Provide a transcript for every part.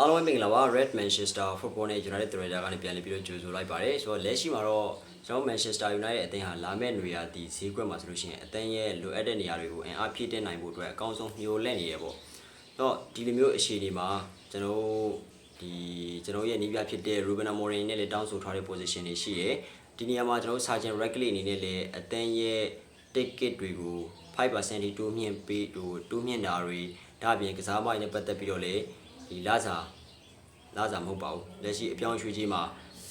အားလုံးပဲမင်္ဂလာပါ Red Manchester Football နဲ့ United Trader ကနေပြန်လည်ပြီးတော့ကြိုဆိုလိုက်ပါတယ်ဆိုတော့လက်ရှိမှာတော့ကျွန်တော် Manchester United အသင်းဟာလာမယ့်နေရာဒီဈေးကွက်မှာဆိုလို့ရှိရင်အသင်းရဲ့လိုအပ်တဲ့နေရာတွေကိုအင်အားဖြည့်တင်နိုင်ဖို့အတွက်အကောင်းဆုံးမျှော်လင့်နေရပေါ့တော့ဒီလိုမျိုးအခြေအနေမှာကျွန်တော်ဒီကျွန်တော်ရဲ့နီးပြဖြစ်တဲ့ Ruben Amorim နဲ့လည်းတောင်းဆိုထားတဲ့ position တွေရှိတယ်ဒီနေရာမှာကျွန်တော် Sergeant Radcliffe အနေနဲ့လည်းအသင်းရဲ့ ticket တွေကို5%ထိတိုးမြင့်ပေးတိုးတိုးမြင့်တာတွေဒါအပြင်ကစားမတွေနဲ့ပတ်သက်ပြီးတော့လည်း ဒီလစာလာစားမဟုတ်ပါဘူးလက်ရှိအပြောင်းရွှေ့ကြီးမှာ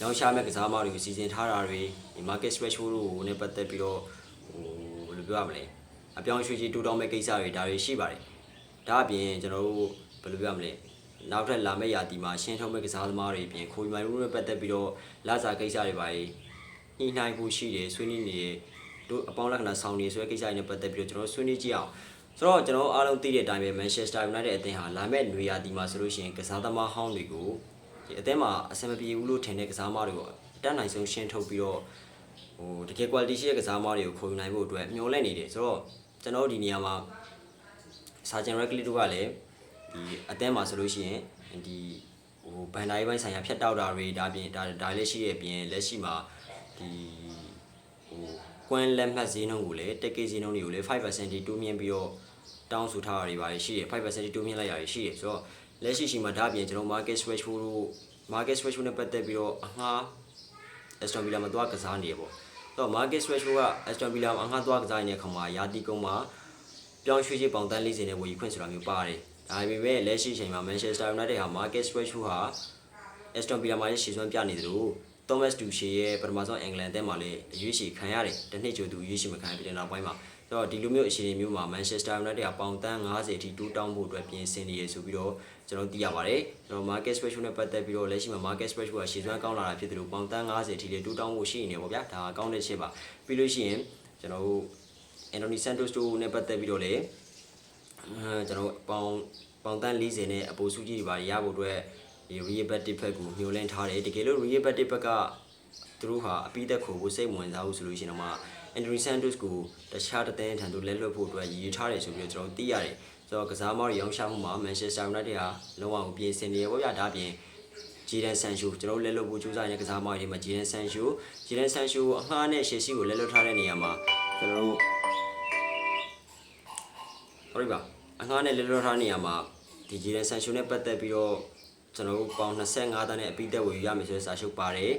ရောင်းချမဲ့ကစားမတွေကိုစီစဉ်ထားတာတွေဒီ market threshold တို့နဲ့ပတ်သက်ပြီးတော့ဟိုဘယ်လိုပြောရမလဲအပြောင်းရွှေ့ကြီးတူတောင်းမဲ့ကိစ္စတွေဒါတွေရှိပါတယ်ဒါအပြင်ကျွန်တော်တို့ဘယ်လိုပြောရမလဲနောက်ထပ်လာမယ့်ရာသီမှာရှင်းထုတ်မဲ့ကစားသမားတွေအပြင်ခိုးမိုင်တို့နဲ့ပတ်သက်ပြီးတော့လာစားကိစ္စတွေပါညှိနှိုင်းဖို့ရှိတယ်ဆွေးနွေးနေတယ်တို့အပေါင်းလက္ခဏာဆောင်နေဆိုတဲ့ကိစ္စတွေနဲ့ပတ်သက်ပြီးတော့ကျွန်တော်ဆွေးနွေးကြည့်အောင် ဆိုတော့ကျွန်တော်အားလုံးသိတဲ့အတိုင်းပဲ Manchester United အသင်းဟာလာမယ့်နွေရာသီမှာဆိုလို့ရှိရင်ကစားသမားဟောင်းတွေကိုဒီအသင်းမှာအဆင်မပြေဘူးလို့ထင်တဲ့ကစားသမားတွေကိုအတက်နိုင်ဆုံးရှင်းထုတ်ပြီးတော့ဟိုတကယ် quality ရှိတဲ့ကစားသမားတွေကိုခေါ်ယူနိုင်ဖို့အတွက်မျှော်လင့်နေတယ်ဆိုတော့ကျွန်တော်တို့ဒီနေရာမှာ Sergeant Radcliffe တို့ကလည်းဒီအသင်းမှာဆိုလို့ရှိရင်ဒီဟိုဘန်ဒါရေးပိုင်းဆိုင်ရာဖြတ်တောက်တာတွေဒါပြင်ဒါဒါလည်းရှိရဲ့ပြင်လက်ရှိမှာဒီဟိုကွန်းလက်မှတ်ဈေးနှုန်းကိုလည်းတက်ကေးဈေးနှုန်းတွေကိုလည်း5%ထိတိုးမြင့်ပြီးတော့ တောင်းဆိုထားတာတွေပါရှိတယ်5%ထိတိုးမြင့်လိုက်ရရှိတယ်ဆိုတော့လက်ရှိရှိမှာဒါပြင်ကျွန်တော် market switch ဖို့တို့ market switch နဲ့ပတ်သက်ပြီးတော့အငှား Aston Villa မှာသွားကစားနေရပေါ့ဆိုတော့ market switch က Aston Villa မှာအငှားသွားကစားနေတဲ့အခါမှာယာတီကုန်းမှာပြောင်းရွှေ့ချေပေါင်တန်း40နဲ့ဝယ်ယူခွင့်ဆိုတာမျိုးပါတယ်။ဒါပေမဲ့လက်ရှိချိန်မှာ Manchester United ဟာ market switch ဟာ Aston Villa မှာရှေ့စွမ်းပြနေသလို Thomas Tuchel ရဲ့ပထမဆုံးအင်္ဂလန်တဲမှာလည်းအရွေးချယ်ခံရတယ်။တစ်နှစ်ကျော်သူရွေးချယ်မခံပြီးတဲ့နောက်ပိုင်းမှာ ဆိုတော့ဒီလိုမျိုးအခြေအနေမျိုးမှာ Manchester United ကပေါင်တန်း90အထိတိုးတောင်းဖို့အတွက်ပြင်ဆင်နေရဆိုပြီးတော့ကျွန်တော်သိရပါတယ်။ကျွန်တော် market switch နဲ့ပတ်သက်ပြီးတော့လက်ရှိမှာ market switch ကရှေ့စွမ်းကောင်းလာတာဖြစ်တယ်လို့ပေါင်တန်း90အထိလည်းတိုးတောင်းဖို့ရှိနေပေါ့ဗျာ။ဒါကောင်းတဲ့ချက်ပါ။ပြီးလို့ရှိရင်ကျွန်တော်တို့ Anthony Santos တို့နဲ့ပတ်သက်ပြီးတော့လည်းအဲကျွန်တော်ပေါင်ပေါင်တန်း40နဲ့အပိုစုကြီးတွေပါရဖို့အတွက်ဒီ real bet တစ်ဖက်ကိုမျှော်လင့်ထားတယ်တကယ်လို့ real bet တစ်ဖက်ကသူတို့ဟာအပိသက်ခုကိုစိတ်ဝင်စားဖို့ဆိုလို့ရှိရင်တော့မှ Andrew Santos ကိုတခြားတသင်းထံသို့လက်လွတ်ဖို့အတွက်ရည်ရွယ်ထားတယ်ဆိုပြီးတော့ကျွန်တော်သိရတယ်ဆိုတော့ကစားမောရောင်းချမှုမှာ Manchester United ဟာလုံးဝပြင်ဆင်နေရပေါ့ဗျာဒါပြင်ဂျီဒန်ဆန်ရှူကျွန်တော်လက်လွတ်ဖို့ကြိုးစားနေတဲ့ကစားမောတွေမှာဂျီဒန်ဆန်ရှူဂျီဒန်ဆန်ရှူအငှားနဲ့ရှေ့စီကိုလက်လွတ်ထားတဲ့နေရာမှာကျွန်တော်တို့ sorry ပါအငှားနဲ့လက်လွတ်ထားနေရမှာဒီဂျီရန်ဆန်ရှုံနဲ့ပတ်သက်ပြီးတော့ကျွန်တော်တို့ပေါင်25တန်းနဲ့အပိသက်ဝေယူရမယ်ဆိုတဲ့စာချုပ်ပါတယ်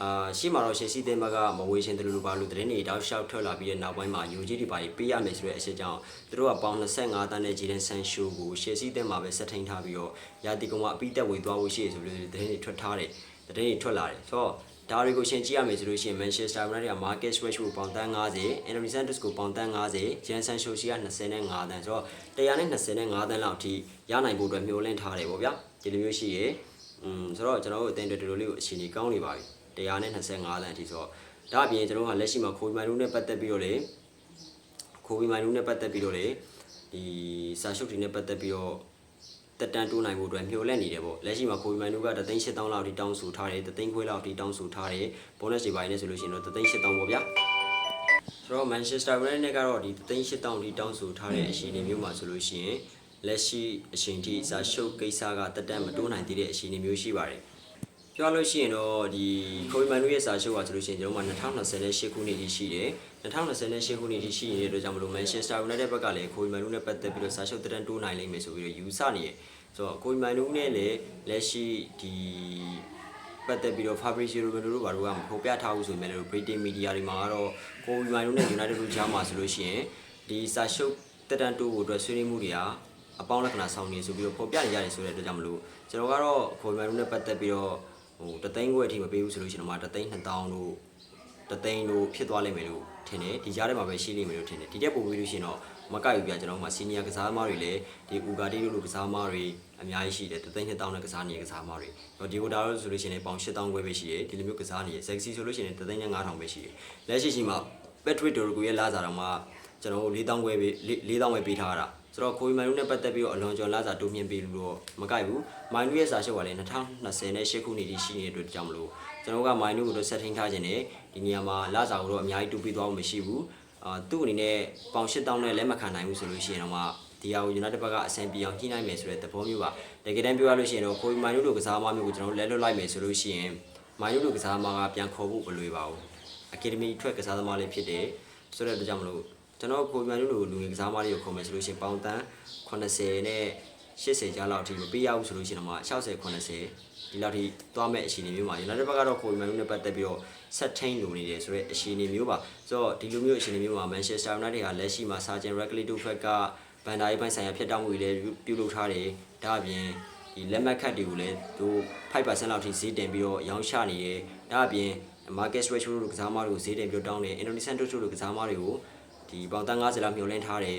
အာရှေ့မှာတော့ရှေ့စီတင်ဘက်ကမဝေရှင်တယ်လို့ပါလို့သတင်းတွေတောက်လျှောက်ထွက်လာပြီးတဲ့နောက်ပိုင်းမှာယူကြီးတွေပါပေးရမယ်ဆိုတဲ့အချက်ကြောင့်သူတို့ကပေါင်25တန်းနဲ့ဂျီရန်ဆန်ရှုကိုရှေ့စီတင်မှာပဲဆက်ထိန်ထားပြီးတော့ရာတီကုံကအပိသက်ဝေသွားဖို့ရှိရဆိုပြီးသတင်းတွေထွက်ထားတယ်သတင်းတွေထွက်လာတယ်ဆိုတော့ဒါတွေကိုရှင်းကြည့်ရမယ်ဆိုလို့ရှိရင် Manchester United က market switch ကိုပေါင်တန်း90 Anthony Santos ကိုပေါင်တန်း90 Jan Sancho ရှိက25တန်းဆိုတော့125တန်းလောက်အထိရနိုင်ဖို့အတွက်မျှော်လင့်ထားတယ်ပေါ့ဗျာဒီလိုမျိုးရှိရေอืมဆိုတော့ကျွန်တော်တို့အတင်းတွေတော်တော်လေးကိုအခြေအနေကောင်းနေပါပြီ 125တန်းအထိဆိုတော့ဒါအပြင်ကျွန်တော်ကလက်ရှိမှာခိုးမိုင်လူနဲ့ပတ်သက်ပြီးတော့လေခိုးမိုင်လူနဲ့ပတ်သက်ပြီးတော့လေဒီစာရှုပ်တွေနဲ့ပတ်သက်ပြီးတော့တက်တန်းတိုးနိုင်ဖို့အတွက်မျှော်လင့်နေတယ်ပေါ့လက်ရှိမှာကိုဗီမိုင်တို့ကတသိန်း8000လောက်ထိတောင်းဆိုထားတယ်တသိန်းခွဲလောက်ထိတောင်းဆိုထားတယ်ဘိုနက်တွေပိုင်းနဲ့ဆိုလို့ရှိရင်တော့တသိန်း8000ပေါ့ဗျာဆိုတော့ Manchester United နဲ့ကတော့ဒီတသိန်း8000ထိတောင်းဆိုထားတဲ့အခြေအနေမျိုးမှာဆိုလို့ရှိရင်လက်ရှိအချိန်ထိစာရှုပ်ကိစ္စကတက်တန်းမတိုးနိုင်သေးတဲ့အခြေအနေမျိုးရှိပါတယ် ပြောလို့ရှိရင်တော့ဒီကိုဗီမိုင်တို့ရဲ့စာချုပ်ကဆိုလို့ရှိရင်ကျွန်တော်တို့2028ခုနှစ်ထိရှိတယ်2028ခုနှစ်ထိရှိနေတဲ့အတွက်ကြောင့်မလို့ Manchester United ဘက်ကလည်းကိုဗီမိုင်တို့နဲ့ပတ်သက်ပြီးတော့စာချုပ်တက်တန်းတိုးနိုင်လိမ့်မယ်ဆိုပြီးတော့ယူဆနေတယ်ဆိုတော့ကိုဗီမိုင်တို့နဲ့လည်းလက်ရှိဒီပတ်သက်ပြီးတော့ Fabrizio Romano တို့ဘာလို့ကမဖော်ပြထားဘူးဆိုပေမဲ့လို့ Britain Media တွေမှာကတော့ကိုဗီမိုင်တို့နဲ့ United တို့ကြားမှာဆိုလို့ရှိရင်ဒီစာချုပ်တက်တန်းတိုးဖို့အတွက်ဆွေးနွေးမှုတွေကအပေါင်းလက္ခဏာဆောင်နေဆိုပြီးတော့ဖော်ပြနေရတယ်ဆိုတဲ့အတွက်ကြောင့်မလို့ကျွန်တော်ကတော့ကိုဗီမိုင်တို့နဲ့ပတ်သက်ပြီးတော့ ဟိုတသိန်းခွဲအထိမပေးဘူးဆိုလို့ရှိရင်တော့မှတသိန်း2000တို့တသိန်းတို့ဖြစ်သွားလိမ့်မယ်လို့ထင်တယ်ဒီကြားထဲမှာပဲရှိလိမ့်မယ်လို့ထင်တယ်ဒီတက်ပို့ပြီးလို့ရှိရင်တော့မကိုက်ဘူးပြကျွန်တော်တို့မှာစီနီယာကစားသမားတွေလည်းဒီဥကာတီတို့လိုကစားသမားတွေအများကြီးရှိတယ်တသိန်း2000နဲ့ကစားနေတဲ့ကစားသမားတွေတော့ဒီဟိုဒါလို့ဆိုလို့ရှိရင်လည်းပေါင်8000ခွဲပဲရှိတယ်ဒီလိုမျိုးကစားနေရယ်ဇက်စီဆိုလို့ရှိရင်တသိန်းနဲ့9000ပဲရှိတယ်လက်ရှိရှိမှာပက်ထရစ်ဒိုရိုကိုရဲ့လာစားတော့မှကျွန်တော်တို့4000ခွဲပဲ4000ပဲပေးထားတာ ဆိုတော့ကိုဗီမိုင်လူနဲ့ပတ်သက်ပြီးတော့အလွန်ကျော်လာစာတိုးမြင့်ပေးလို့တော့မကိုက်ဘူးမိုင်လူရဲ့စာချုပ်ကလည်း2020နဲ့8ခုနှစ်ထိရှိနေတဲ့အတွက်ကြောင့်မလို့ကျွန်တော်ကမိုင်လူကိုတော့ဆက်ထင်းထားခြင်းနဲ့ဒီနေရာမှာလာစာကိုတော့အများကြီးတိုးပေးသွားဖို့မရှိဘူးအာသူ့အနေနဲ့ပေါင်8000နဲ့လက်မခံနိုင်ဘူးဆိုလို့ရှိရင်တော့မှဒီဟာကို United ဘက်ကအဆင်ပြေအောင်ညှိနှိုင်းမယ်ဆိုတဲ့သဘောမျိုးပါတကယ်တမ်းပြောရလို့ရှိရင်တော့ကိုယ်မိုင်တို့လိုကစားသမားမျိုးကိုကျွန်တော်တို့လဲလွတ်လိုက်မယ်ဆိုလို့ရှိရင်မိုင်တို့လိုကစားသမားကပြန်ခေါ်ဖို့မလွယ်ပါဘူးအကယ်ဒမီထွက်ကစားသမားလေးဖြစ်တယ်ဆိုတဲ့အတွက်ကြောင့်မလို့ ကျွန်တော်ကိုယ်မိုင်တို့လိုလူငယ်ကစားသမားတွေကိုခေါ်မယ်ဆိုလို့ရှိရင်ပေါင်တန်း80နဲ့80ကြားလောက်အထိမပေးရဘူးဆိုလို့ရှိရင်တော့60 80ဒီလောက်ထိသွားမဲ့အခြေအနေမျိုးမှာ United ဘက်ကတော့ကိုယ်မိုင်တို့နဲ့ပတ်သက်ပြီးတော့ဆက်ထိန်လိုနေတယ်ဆိုတဲ့အခြေအနေမျိုးပါဆိုတော့ဒီလိုမျိုးအခြေအနေမျိုးမှာ Manchester United ကလက်ရှိမှာ Sergeant Reguilon ဘက်ကဘန်ဒါရေးပိုင်းဆိုင်ရာဖြစ်တောင်းမှုတွေလည်းပြုလုပ်ထားတယ်ဒါအပြင်ဒီလက်မှတ်ခတ်တွေကိုလည်းသူ5%လောက်ထိဈေးတင်ပြီးတော့ရောင်းချနေတယ်ဒါအပြင် market ratio တို့ကစားသမားတွေကိုဈေးတင်ပြီးတော့တောင်းတယ် Indonesian တို့တို့ကစားသမားတွေကို ဒီပေါင်တန်း90လောက်မျှော်လင့်ထားတယ်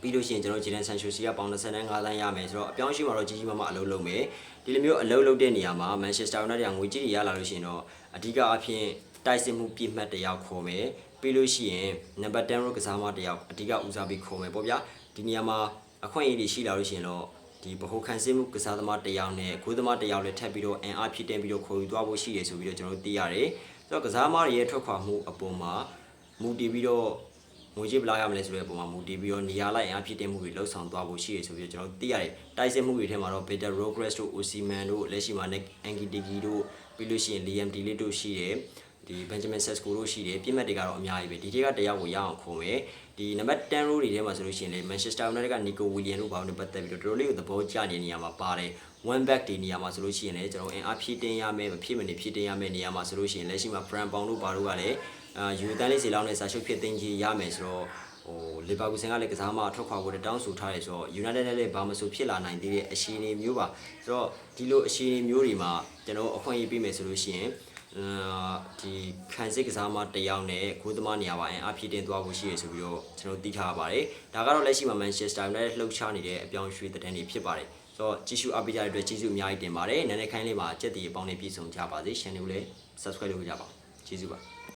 ပြီးလို့ရှိရင်ကျွန်တော်ဂျီဒန်ဆန်ရှိုစီကပေါင်25တန်းရမယ်ဆိုတော့အပြောင်းအရွှေ့မှာတော့ကြီးကြီးမားမားအလုပ်လုပ်မယ်ဒီလိုမျိုးအလုပ်လုပ်တဲ့နေရာမှာမန်ချက်စတာယူနိုက်တက်ကငွေကြေးတွေရလာလို့ရှိရင်တော့အဓိကအဖြစ်တိုက်စစ်မှုပြည့်မှတ်တစ်ယောက်ခေါ်မယ်ပြီးလို့ရှိရင်နံပါတ်10ရောကစားမတစ်ယောက်အဓိကဦးစားပေးခေါ်မယ်ပေါ့ဗျာဒီနေရာမှာအခွင့်အရေးတွေရှိလာလို့ရှိရင်တော့ဒီဗဟိုခံစစ်မှုကစားသမားတစ်ယောက်နဲ့ဂိုးသမားတစ်ယောက်လည်းထပ်ပြီးတော့အင်အားဖြစ်တင်ပြီးတော့ခေါ်ယူသွားဖို့ရှိတယ်ဆိုပြီးတော့ကျွန်တော်တို့သိရတယ်ဆိုတော့ကစားသမားတွေရဲ့ထွက်ခွာမှုအပေါ်မှာမူတည်ပြီးတော့ ငွေကြေးဘယ်လောက်ရမလဲဆိုတဲ့ပုံမှာမူတည်ပြီးတော့နေရာလိုက်အင်အားဖြစ်တဲ့မှုတွေလှုပ်ဆောင်သွားဖို့ရှိရဆိုပြီးတော့ကျွန်တော်တို့သိရတယ်တိုက်စစ်မှုတွေထဲမှာတော့ Peter Rogers တို့ Osimhen တို့လက်ရှိမှာ Ankitiki တို့ပြီးလို့ရှိရင် Liam Delap တို့ရှိတယ်ဒီ Benjamin Sesko တို့ရှိတယ်ပြည့်မှတ်တွေကတော့အများကြီးပဲဒီထဲကတယောက်ကိုရအောင်ခုံမယ်ဒီနံပါတ်10 row တွေထဲမှာဆိုလို့ရှိရင်လေ Manchester United က Nico Williams တို့ဘာလို့ပတ်သက်ပြီးတော့တော်တော်လေးကိုသဘောကျနေတဲ့နေရာမှာပါတယ် one back ဒီနေရာမှာဆိုလို့ရှိရင်လည်းကျွန်တော်အင်အားဖြည့်တင်ရမယ်မဖြည့်မနေဖြည့်တင်ရမယ်နေရာမှာဆိုလို့ရှိရင်လက်ရှိမှာ Brand Pound တို့ဘာတို့ကလည်းအာ ယူတန်းလေးစီလောင်းနဲ့စာချုပ်ဖြစ်သိမ်းကြီးရမယ်ဆိုတော့ဟိုလီဗာပူးဆန်ကလည်းကစားမထွက်ခွာဖို့တောင်းဆိုထားတယ်ဆိုတော့ United နဲ့လည်းဘာမဆိုဖြစ်လာနိုင်သေးတဲ့အခြေအနေမျိုးပါဆိုတော့ဒီလိုအခြေအနေမျိုးတွေမှာကျွန်တော်အခွင့်အရေးပေးမယ်ဆိုလို့ရှိရင်အာဒီခံစစ်ကစားမတစ်ယောက်နဲ့ဂိုးသမားနေရာပါအင်အားဖြည့်တင်သွားဖို့ရှိရဆိုပြီးတော့ကျွန်တော်သိထားပါတယ်ဒါကတော့လက်ရှိမှာ Manchester United လှုပ်ရှားနေတဲ့အပြောင်းအရွှေ့တဲ့တန်းတွေဖြစ်ပါတယ်ဆိုတော့ကြည့်ရှုအားပေးကြတဲ့အတွက်ကျေးဇူးအများကြီးတင်ပါတယ်နားနေခိုင်းလေးမှာကြက်တီအပေါင်းနဲ့ပြည့်စုံကြပါစေ channel ကိုလည်း subscribe လုပ်ကြပါကျေးဇူးပါ